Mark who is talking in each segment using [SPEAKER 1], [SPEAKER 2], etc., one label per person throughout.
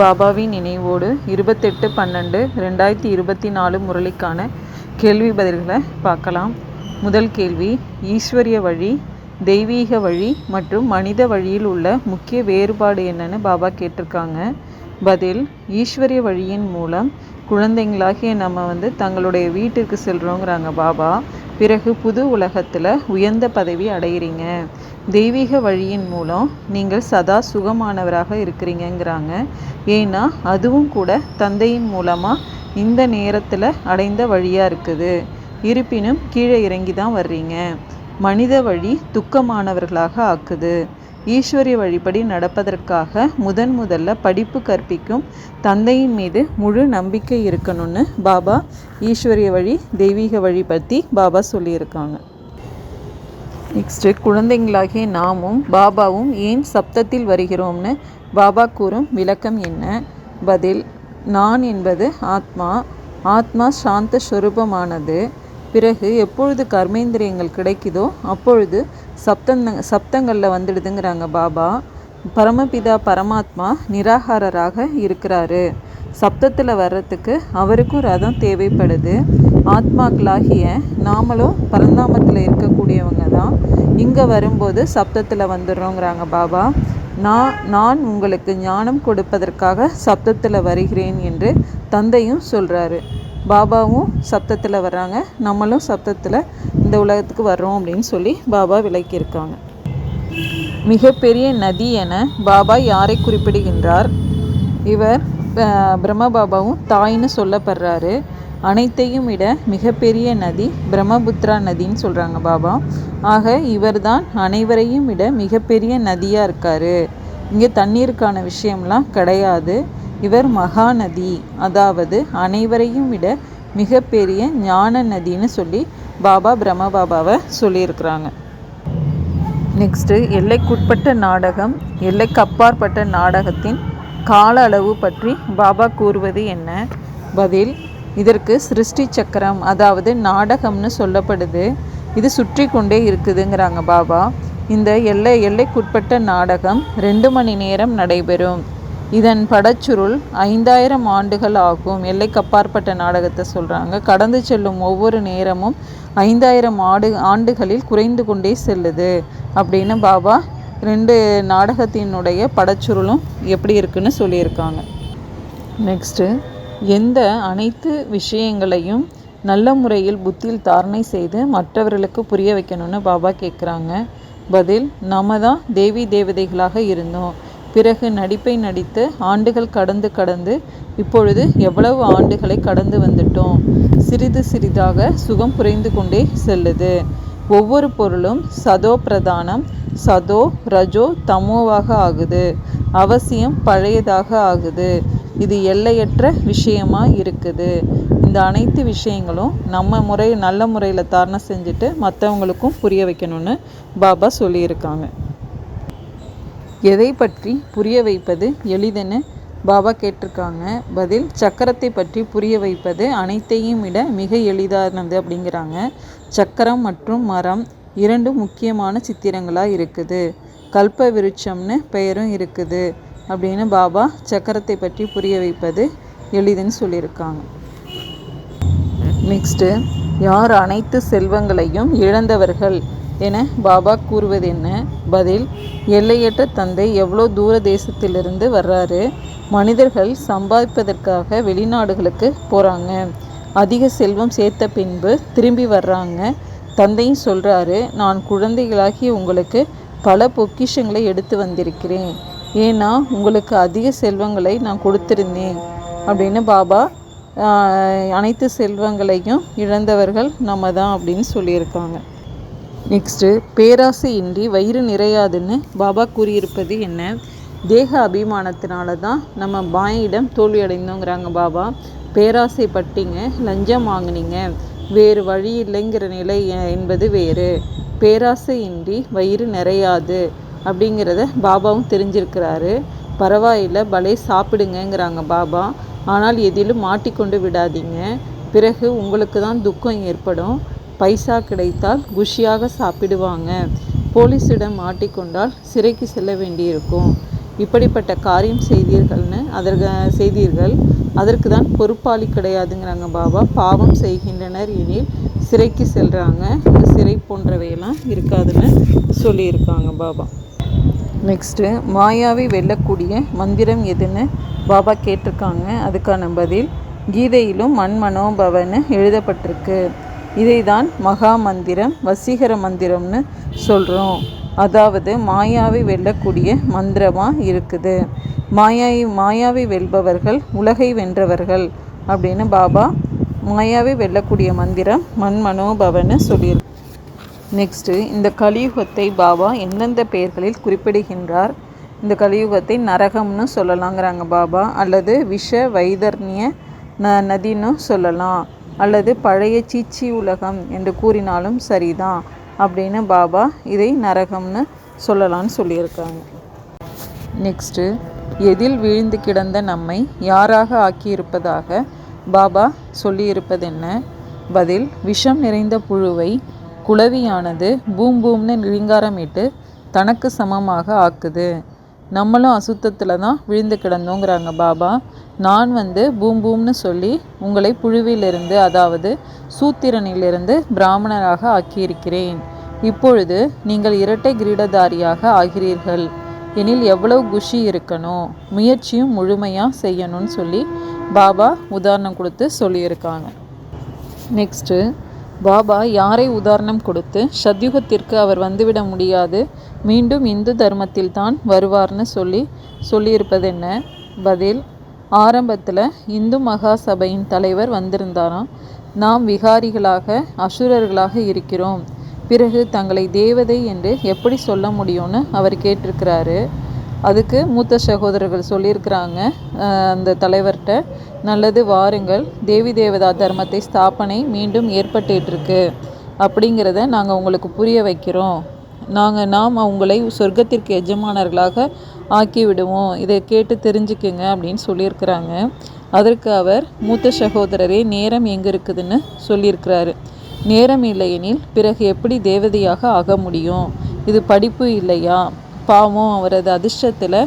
[SPEAKER 1] பாபாவின் நினைவோடு இருபத்தெட்டு பன்னெண்டு ரெண்டாயிரத்தி இருபத்தி நாலு முரளிக்கான கேள்வி பதில்களை பார்க்கலாம். முதல் கேள்வி ஈஸ்வரிய வழி தெய்வீக வழி மற்றும் மனித வழியில் உள்ள முக்கிய வேறுபாடு என்னன்னு பாபா கேட்டிருக்காங்க. பதில் ஈஸ்வரிய வழியின் மூலம் குழந்தைங்களாகிய நம்ம வந்து தங்களுடைய வீட்டிற்கு செல்கிறோங்கிறாங்க பாபா. பிறகு புது உலகத்தில் உயர்ந்த பதவி அடையிறீங்க. தெய்வீக வழியின் மூலம் நீங்கள் சதா சுகமானவராக இருக்கிறீங்கங்கிறாங்க. ஏன்னா அதுவும் கூட தந்தையின் மூலமாக இந்த நேரத்தில் அடைந்த வழியாக இருக்குது. இருப்பினும் கீழே இறங்கி தான் வர்றீங்க. மனித வழி துக்கமானவர்களாக ஆக்குது. ஈஸ்வரிய வழிபடி நடப்பதற்காக முதன் முதல்ல படிப்பு கற்பிக்கும் தந்தையின் மீது முழு நம்பிக்கை இருக்கணும்னு பாபா ஈஸ்வரிய வழி தெய்வீக வழி பற்றி பாபா சொல்லியிருக்காங்க. நெக்ஸ்ட்டு குழந்தைங்களாகிய நாமும் பாபாவும் ஏன் சப்தத்தில் வருகிறோம்னு? பாபா கூறும் விளக்கம் என்ன? பதில் நான் என்பது ஆத்மா. ஆத்மா சாந்த ஸ்வரூபமானது பிறகு எப்பொழுது கர்மேந்திரியங்கள் கிடைக்குதோ அப்பொழுது சப்தங்க சப்தங்களில் வந்துடுதுங்கிறாங்க பாபா. பரமபிதா பரமாத்மா நிராகாரராக இருக்கிறாரு. சப்தத்தில் வர்றதுக்கு அவருக்கும் ரதம் தேவைப்படுது. ஆத்மாக்களாகிய நாமளும் பரந்தாமத்தில் இருக்கக்கூடியவங்க தான். இங்கே வரும்போது சப்தத்தில் வந்துடுறோங்கிறாங்க பாபா. நான் நான் உங்களுக்கு ஞானம் கொடுப்பதற்காக சப்தத்தில் வருகிறேன் என்று தந்தையும் சொல்கிறாரு பாபாவும் சப்தத்தில் வர்றாங்க. நம்மளும் சப்தத்தில் இந்த உலகத்துக்கு வர்றோம் அப்படின்னு சொல்லி பாபா விளக்கியிருக்காங்க. மிகப்பெரிய நதி என பாபா யாரை குறிப்பிடுகின்றார்? இவர் பிரம்ம பாபாவும் தாயின்னு சொல்லப்படுறாரு. அனைத்தையும் விட மிகப்பெரிய நதி பிரம்மபுத்திரா நதின்னு சொல்கிறாங்க பாபா. ஆக இவர் தான் அனைவரையும் விட மிகப்பெரிய நதியாக இருக்கார். இங்கே தண்ணீருக்கான விஷயம்லாம் கிடையாது. இவர் மகாநதி அதாவது அனைவரையும் விட மிகப்பெரிய ஞான நதின்னு சொல்லி பாபா பிரம்ம பாபாவை சொல்லியிருக்கிறாங்க. நெக்ஸ்ட்டு எல்லைக்குட்பட்ட நாடகம் எல்லைக்கு அப்பாற்பட்ட நாடகத்தின் கால அளவு பற்றி பாபா கூறுவது என்ன? பதில் இதற்கு சிருஷ்டி சக்கரம் அதாவது நாடகம்னு சொல்லப்படுது. இது சுற்றி கொண்டே இருக்குதுங்கிறாங்க பாபா. இந்த எல்லை எல்லைக்குட்பட்ட நாடகம் ரெண்டு மணி நேரம் நடைபெறும். இதன் படச்சுருள் ஐந்தாயிரம் ஆண்டுகள் ஆகும். எல்லைக்கு அப்பாற்பட்ட நாடகத்தை சொல்கிறாங்க கடந்து செல்லும் ஒவ்வொரு நேரமும் ஐந்தாயிரம் ஆடு ஆண்டுகளில் குறைந்து கொண்டே செல்லுது. அப்படின்னு பாபா ரெண்டு நாடகத்தினுடைய படச்சுருளும் எப்படி இருக்குன்னு சொல்லியிருக்காங்க. நெக்ஸ்ட்டு. எந்த அனைத்து விஷயங்களையும் நல்ல முறையில் புத்தியில் தாரணை செய்து மற்றவர்களுக்கு புரிய வைக்கணும்னு பாபா கேட்குறாங்க பதில் நம்ம தான் தேவி தேவதைகளாக இருந்தோம். பிறகு நடிப்பை நடித்து ஆண்டுகள் கடந்து கடந்து இப்பொழுது எவ்வளவு ஆண்டுகளை கடந்து வந்துட்டோம். சிறிது சிறிதாக சுகம் குறைந்து கொண்டே செல்லுது. ஒவ்வொரு பொருளும் சதோ பிரதானம் சதோ ரஜோ தமோவாக ஆகுது. அவசியம் பழையதாக ஆகுது. இது எல்லையற்ற விஷயமாக இருக்குது. இந்த அனைத்து விஷயங்களும் நம்ம முறை நல்ல முறையில் தாரணை செஞ்சுட்டு மற்றவங்களுக்கும் புரிய வைக்கணும்னு பாபா சொல்லியிருக்காங்க. எதை பற்றி புரிய வைப்பது எளிதுன்னு பாபா கேட்டிருக்காங்க. பதில் சக்கரத்தை பற்றி புரிய வைப்பது அனைத்தையும் விட மிக எளிதானது அப்படிங்கிறாங்க. சக்கரம் மற்றும் மரம் இரண்டு முக்கியமான சித்திரங்களாக இருக்குது. கல்ப விருட்சம்னு பெயரும் இருக்குது. அப்படின்னு பாபா சக்கரத்தை பற்றி புரிய வைப்பது எளிதுன்னு சொல்லியிருக்காங்க. நெக்ஸ்ட்டு யார் அனைத்து செல்வங்களையும் இழந்தவர்கள் என பாபா கூறுவது என்ன பதில் எல்லையற்ற தந்தை எவ்வளோ தூர தேசத்திலிருந்து வர்றாரு? மனிதர்கள் சம்பாதிப்பதற்காக வெளிநாடுகளுக்கு போகிறாங்க அதிக செல்வம் சேர்த்த பின்பு திரும்பி வர்றாங்க. தந்தையும் சொல்கிறாரு நான் குழந்தைகளாகி உங்களுக்கு பல பொக்கிஷங்களை எடுத்து வந்திருக்கிறேன். ஏன்னா உங்களுக்கு அதிக செல்வங்களை நான் கொடுத்துருந்தேன். அப்படின்னு பாபா அனைத்து செல்வங்களையும் இழந்தவர்கள் நம்ம தான் அப்படின்னு சொல்லியிருக்காங்க. நெக்ஸ்ட்டு பேராசை இன்றி வயிறு நிறையாதுன்னு பாபா கூறியிருப்பது என்ன? தேக அபிமானத்தினால தான் நம்ம பாயிடம் தோல்வி அடைந்தோங்கிறாங்க பாபா. பேராசை பட்டிங்க லஞ்சம் வாங்கினீங்க. வேறு வழி இல்லைங்கிற நிலை என்பது வேறு. பேராசை இன்றி வயிறு நிறையாது. அப்படிங்கிறத பாபாவும் தெரிஞ்சிருக்கிறாரு. பரவாயில்லை பலே சாப்பிடுங்கங்கிறாங்க பாபா. ஆனால் எதிலும் மாட்டிக்கொண்டு விடாதீங்க. பிறகு உங்களுக்கு தான் துக்கம் ஏற்படும். பைசா கிடைத்தால் குஷியாக சாப்பிடுவாங்க. போலீஸிடம் மாட்டிக்கொண்டால் சிறைக்கு செல்ல வேண்டியிருக்கும். இப்படிப்பட்ட காரியம் செய்தீர்கள்னு அதற்கு செய்தீர்கள். அதற்கு தான் பொறுப்பாளி கிடையாதுங்கிறாங்க பாபா. பாவம் செய்கின்றனர் எனில் சிறைக்கு செல்கிறாங்க சிறை போன்றவையெல்லாம் இருக்காதுன்னு சொல்லியிருக்காங்க பாபா. நெக்ஸ்ட்டு மாயாவை வெல்லக்கூடிய மந்திரம் எதுன்னு பாபா கேட்டிருக்காங்க. அதுக்கான பதில் கீதையிலும் மண்மனோபவன்னு எழுதப்பட்டிருக்கு. இதை தான் மகா மந்திரம் வசீகர மந்திரம்னு சொல்கிறோம் அதாவது மாயாவை வெல்லக்கூடிய மந்திரமாக இருக்குது. மாயாவை மாயாவை வெல்பவர்கள் உலகை வென்றவர்கள் அப்படின்னு பாபா மாயாவை வெல்லக்கூடிய மந்திரம் மண்மனோபவன்னு சொல்லியிருக்கு. நெக்ஸ்ட்டு இந்த கலியுகத்தை பாபா எந்தெந்த பெயர்களில் குறிப்பிடுகின்றார்? இந்த கலியுகத்தை நரகம்னு சொல்லலாங்கிறாங்க பாபா அல்லது விஷ வைதர்ணிய ந நதின்னு சொல்லலாம் அல்லது பழைய சீச்சி உலகம் என்று கூறினாலும் சரிதான் அப்படின்னு பாபா இதை நரகம்னு சொல்லலாம்னு சொல்லியிருக்காங்க. நெக்ஸ்ட்டு எதில் வீழ்ந்து கிடந்த நம்மை யாராக ஆக்கியிருப்பதாக பாபா சொல்லியிருப்பதென்ன? பதில் விஷம் நிறைந்த புழுவை குளவியானது பூம் பூம்னு ரீங்காரமிட்டு தனக்கு சமமாக ஆக்குது. நம்மளும் அசுத்தத்தில் தான் விழுந்து கிடந்தோங்கிறாங்க பாபா. நான் வந்து பூம் பூம்னு சொல்லி உங்களை புழுவிலிருந்து அதாவது சூத்திரனிலிருந்து பிராமணராக ஆக்கியிருக்கிறேன். இப்பொழுது நீங்கள் இரட்டை கிரீடதாரியாக ஆகிறீர்கள். எனில் எவ்வளவு குஷி இருக்கணும்? முயற்சியும் முழுமையாக செய்யணும்னு சொல்லி பாபா உதாரணம் கொடுத்து சொல்லியிருக்காங்க. நெக்ஸ்ட்டு பாபா யாரை உதாரணம் கொடுத்து சத்யுகத்திற்கு அவர் வந்துவிட முடியாது? மீண்டும் இந்து தர்மத்தில் தான் வருவார்னு சொல்லி சொல்லியிருப்பது என்ன பதில் ஆரம்பத்தில் இந்து மகா சபையின் தலைவர் வந்திருந்தாராம். நாம் விகாரிகளாக அசுரர்களாக இருக்கிறோம். பிறகு தங்களை தேவதை என்று எப்படி சொல்ல முடியும்னு அவர் கேட்டிருக்கிறாரு. அதுக்கு மூத்த சகோதரர்கள் சொல்லியிருக்கிறாங்க. அந்த தலைவர்கிட்ட நல்லது வாருங்கள். தேவி தேவதா தர்மத்தை ஸ்தாபனை மீண்டும் ஏற்பட்டுருக்கு. அப்படிங்கிறத நாங்கள் உங்களுக்கு புரிய வைக்கிறோம். நாங்கள் நாம் அவங்களை சொர்க்கத்திற்கு எஜமானர்களாக ஆக்கி விடுவோம் இதை கேட்டு தெரிஞ்சுக்குங்க அப்படின்னு சொல்லியிருக்கிறாங்க. அதற்கு அவர் மூத்த சகோதரரே நேரம் எங்கே இருக்குதுன்னு சொல்லியிருக்கிறாரு. நேரம் இல்லையெனில் பிறகு எப்படி தேவதையாக ஆக முடியும்? இது படிப்பு இல்லையா? பாவம் அவரது அதிர்ஷ்டத்தில்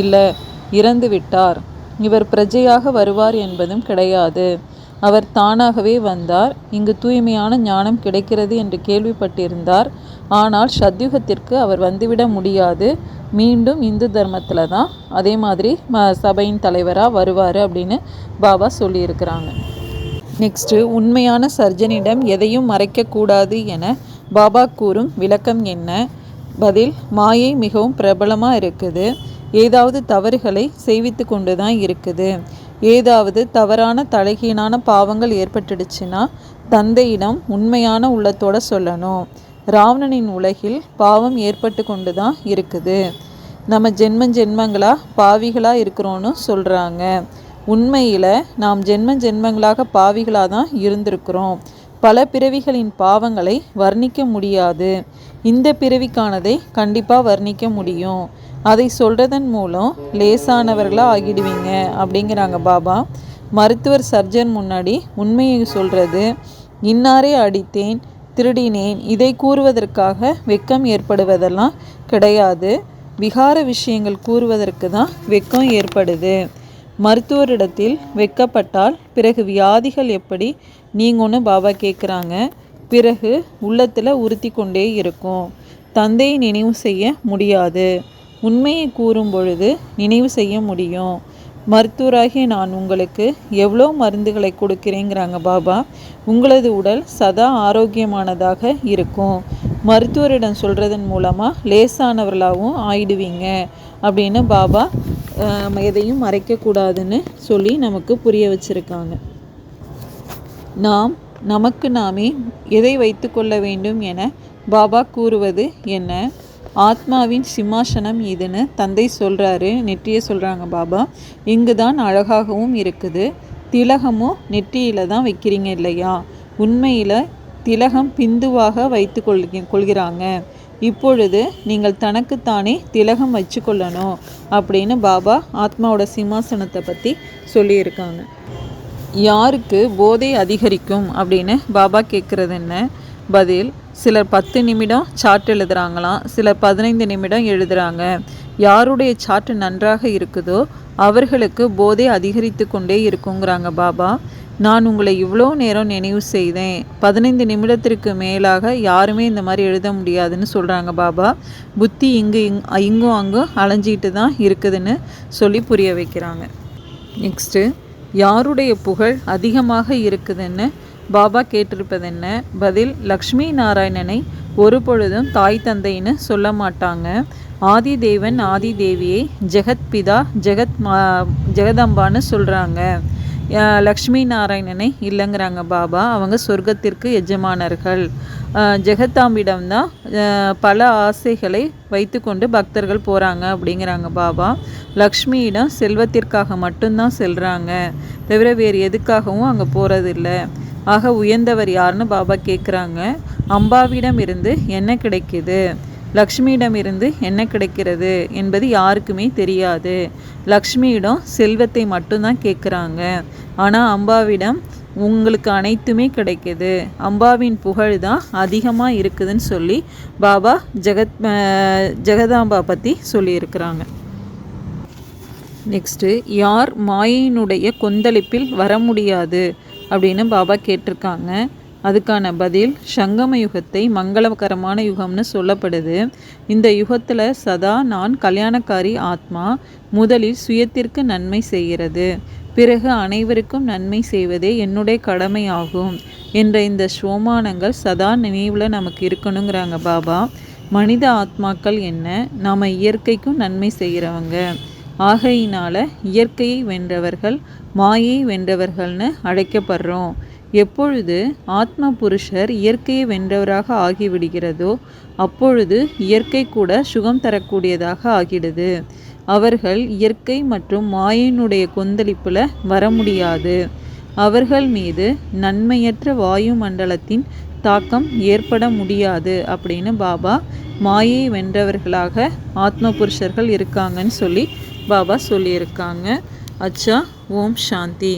[SPEAKER 1] இல்லை இறந்து விட்டார். இவர் பிரஜையாக வருவார் என்பதும் கிடையாது. அவர் தானாகவே வந்தார். இங்கு தூய்மையான ஞானம் கிடைக்கிறது என்று கேள்விப்பட்டிருந்தார். ஆனால் சத்யுகத்திற்கு அவர் வந்துவிட முடியாது. மீண்டும் இந்து தர்மத்தில் தான் அதே மாதிரி ம சபையின் தலைவராக வருவார் அப்படின்னு பாபா சொல்லியிருக்கிறாங்க. நெக்ஸ்ட்டு உண்மையான சர்ஜனிடம் எதையும் மறைக்கக்கூடாது என பாபா கூறும் விளக்கம் என்ன? பதில் மாயை மிகவும் பிரபலமாக இருக்குது. ஏதாவது தவறுகளை செய்வித்து கொண்டு தான் இருக்குது. ஏதாவது தவறான தலைகீழான பாவங்கள் ஏற்பட்டுடுச்சுன்னா தந்தையிடம் உண்மையான உள்ளத்தோட சொல்லணும். ராவணனின் உலகில் பாவம் ஏற்பட்டு கொண்டு தான் இருக்குது. நம்ம ஜென்ம ஜென்மங்களாக பாவிகளாக இருக்கிறோன்னு சொல்கிறாங்க உண்மையில் நாம் ஜென்ம ஜென்மங்களாக பாவிகளாக தான் இருந்திருக்கிறோம். பல பிறவிகளின் பாவங்களை வர்ணிக்க முடியாது. இந்த பிறவிக்கானதை கண்டிப்பாக வர்ணிக்க முடியும். அதை சொல்கிறதன் மூலம் லேசானவர்களாக ஆகிடுவீங்க அப்படிங்கிறாங்க பாபா. மருத்துவர் சர்ஜன் முன்னாடி உண்மையை சொல்கிறது இன்னாரே அடித்தேன் திருடினேன் இதை கூறுவதற்காக வெக்கம் ஏற்படுவதெல்லாம் கிடையாது. விகார விஷயங்கள் கூறுவதற்கு தான் வெக்கம் ஏற்படுது. மருத்துவரிடத்தில் வெக்கப்பட்டால் பிறகு வியாதிகள் எப்படி நீங்கன்னு பாபா கேட்குறாங்க பிறகு உள்ளத்தில் உறுத்தி கொண்டே இருக்கும். தந்தையை நினைவு செய்ய முடியாது. உண்மையை கூறும் பொழுது நினைவு செய்ய முடியும். மருத்துவராகிய நான் உங்களுக்கு எவ்வளோ மருந்துகளை கொடுக்கிறேங்கிறாங்க பாபா. உங்களது உடல் சதா ஆரோக்கியமானதாக இருக்கும். மருத்துவரிடம் சொல்கிறதன் மூலமாக லேசானவர்களாகவும் ஆயிடுவீங்க. அப்படின்னு பாபா எதையும் மறைக்கக்கூடாதுன்னு சொல்லி நமக்கு புரிய வச்சுருக்காங்க. நாம் நமக்கு நாமே எதை வைத்து கொள்ள வேண்டும் என பாபா கூறுவது என்ன? ஆத்மாவின் சிம்மாசனம் இதுன்னு தந்தை சொல்கிறாரு நெற்றியை சொல்கிறாங்க பாபா. இங்கு தான் அழகாகவும் இருக்குது. திலகமும் நெற்றியில் தான் வைக்கிறீங்க இல்லையா? உண்மையில் திலகம் பிந்துவாக வைத்து கொள்கிறாங்க. இப்பொழுது நீங்கள் தனக்குத்தானே திலகம் வச்சு கொள்ளணும் அப்படின்னு பாபா ஆத்மாவோட சிம்மாசனத்தை பற்றி சொல்லியிருக்காங்க. யாருக்கு போதை அதிகரிக்கும் அப்படின்னு பாபா கேட்குறது என்ன? பதில் சிலர் பத்து நிமிடம் சார்ட் எழுதுகிறாங்களாம் சிலர் பதினைந்து நிமிடம் எழுதுகிறாங்க யாருடைய சார்ட் நன்றாக இருக்குதோ அவர்களுக்கு போதை அதிகரித்து கொண்டே இருக்குங்கிறாங்க பாபா. நான் உங்களை இவ்வளோ நேரம் நினைவு செய்தேன். பதினைந்து நிமிடத்திற்கு மேலாக யாருமே இந்த மாதிரி எழுத முடியாதுன்னு சொல்கிறாங்க பாபா. புத்தி இங்கு இங் இங்கும் அங்கும் அலைஞ்சிக்கிட்டு தான் இருக்குதுன்னு சொல்லி புரிய வைக்கிறாங்க. நெக்ஸ்ட்டு யாருடைய புகழ் அதிகமாக இருக்குதுன்னு பாபா கேட்டிருப்பது என்ன பதில் லக்ஷ்மி நாராயணனை ஒரு பொழுதும் தாய் தந்தைன்னு சொல்ல மாட்டாங்க. ஆதி தேவன் ஆதி தேவியை ஜெகத் பிதா ஜெகத் மா ஜெகதம்பான்னு சொல்கிறாங்க லக்ஷ்மி நாராயணனை இல்லைங்கிறாங்க பாபா. அவங்க சொர்க்கத்திற்கு எஜமானர்கள். ஜெகத்தாம்பிடம் தான் பல ஆசைகளை வைத்துக்கொண்டு பக்தர்கள் போகிறாங்க அப்படிங்கிறாங்க பாபா. லக்ஷ்மியிடம் செல்வத்திற்காக மட்டும்தான் செல்கிறாங்க தவிர வேறு எதுக்காகவும் அங்கே போகிறதில்ல ஆக உயர்ந்தவர் யாருன்னு பாபா கேட்குறாங்க அம்பாவிடம் இருந்து என்ன கிடைக்கிது? லக்ஷ்மியிடம் இருந்து என்ன கிடைக்கிறது என்பது யாருக்குமே தெரியாது. லக்ஷ்மியிடம் செல்வத்தை மட்டும்தான் கேட்குறாங்க ஆனால் அம்பாவிடம் உங்களுக்கு அனைத்துமே கிடைக்கிது. அம்பாவின் புகழ் தான் அதிகமாக இருக்குதுன்னு சொல்லி பாபா ஜெகத் ஜெகதாம்பா பற்றி சொல்லியிருக்கிறாங்க. நெக்ஸ்ட்டு யார் மாயினுடைய கொந்தளிப்பில் வர முடியாது அப்படின்னு பாபா கேட்டிருக்காங்க. அதுக்கான பதில் சங்கம யுகத்தை மங்களகரமான யுகம்னு சொல்லப்படுது. இந்த யுகத்தில் சதா நான் கல்யாணக்காரி ஆத்மா முதலில் சுயத்திற்கு நன்மை செய்கிறது. பிறகு அனைவருக்கும் நன்மை செய்வதே என்னுடைய கடமையாகும் என்ற இந்த சோமானங்கள் சதா நினைவில் நமக்கு இருக்கணுங்கிறாங்க பாபா. மனித ஆத்மாக்கள் என்ன? நாம் இயற்கைக்கும் நன்மை செய்கிறவங்க. ஆகையினால் இயற்கையை வென்றவர்கள் மாயை வென்றவர்கள்னு அழைக்கப்படுறோம். எப்பொழுது ஆத்ம புருஷர் இயற்கையை வென்றவராக ஆகிவிடுகிறதோ அப்பொழுது இயற்கை கூட சுகம் தரக்கூடியதாக ஆகிடுது. அவர்கள் இயற்கை மற்றும் மாயினுடைய கொந்தளிப்பில் வர முடியாது அவர்கள் மீது நன்மையற்ற வாயு மண்டலத்தின் தாக்கம் ஏற்பட முடியாது அப்படின்னு பாபா மாயை வென்றவர்களாக ஆத்ம புருஷர்கள் இருக்காங்கன்னு சொல்லி பாபா சொல்லியிருக்காங்க. அச்சா ஓம் சாந்தி.